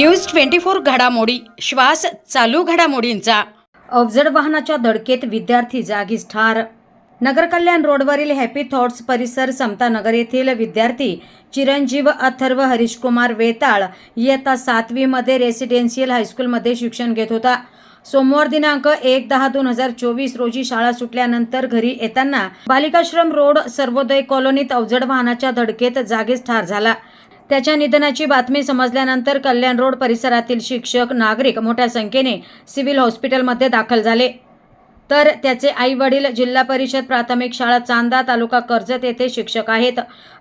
News twenty four घडामोडी श्वास चालू घडामोडींचा. अवजड वाहनाच्या धडकेत विद्यार्थी जागीच ठार. नगर कल्याण रोडवरील हॅपी थॉट्स परिसर समतानगर येथील विद्यार्थी चिरंजीव अथर्व हरीशकुमार वेताळ इयत्ता सातवीमध्ये रेसिडेन्शियल हायस्कूलमध्ये शिक्षण घेत होता. सोमवार दिनांक एक दहा दोन हजार चोवीस रोजी शाळा सुटल्यानंतर घरी येताना बालिकाश्रम रोड सर्वोदय कॉलनीत अवजड वाहनाच्या धडकेत जागीच ठार झाला. त्याच्या निधनाची बातमी समजल्यानंतर कल्याण रोड परिसरातील शिक्षक नागरिक मोठ्या संख्येने सिव्हिल हॉस्पिटलमध्ये दाखल झाले. तर त्याचे आई वडील जिल्हा परिषद प्राथमिक शाळा चांदा तालुका कर्जत येथे शिक्षक आहेत.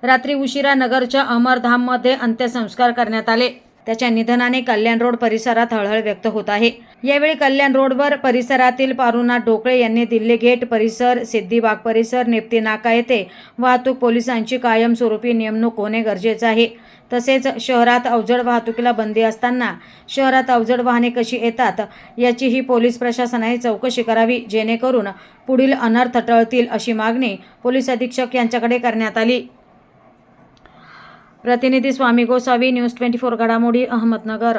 रात्री उशिरा नगरच्या अमरधाममध्ये अंत्यसंस्कार करण्यात आले. त्याच्या निधनाने कल्याण रोड परिसरात हळहळ व्यक्त होत आहे. यावेळी कल्याण रोडवर परिसरातील पारुनाथ ढोकळे यांनी दिल्ली गेट परिसर सिद्धिबाग परिसर नेप्ती नाका येथे वाहतूक पोलिसांची कायमस्वरूपी नेमणूक होणे गरजेचं आहे. तसेच शहरात अवजड वाहतुकीला बंदी असताना शहरात अवजड वाहने कशी येतात याचीही पोलीस प्रशासनाने चौकशी करावी जेणेकरून पुढील अनर्थ टळतील अशी मागणी पोलीस अधीक्षक यांच्याकडे करण्यात आली. प्रतिनिधी Swami Gosavi news twenty four घडामोडी अहमदनगर.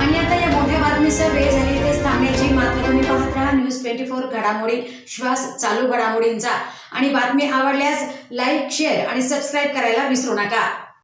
आणि आता या मोठ्या बातमीसह वेळ झाली तेच थांबण्याची मात्र तुम्ही पाहत राहा. न्यूज ट्वेंटी फोर घडामोडी श्वास चालू घडामोडींचा. आणि बातमी आवडल्यास लाईक शेअर आणि सबस्क्राईब करायला विसरू नका.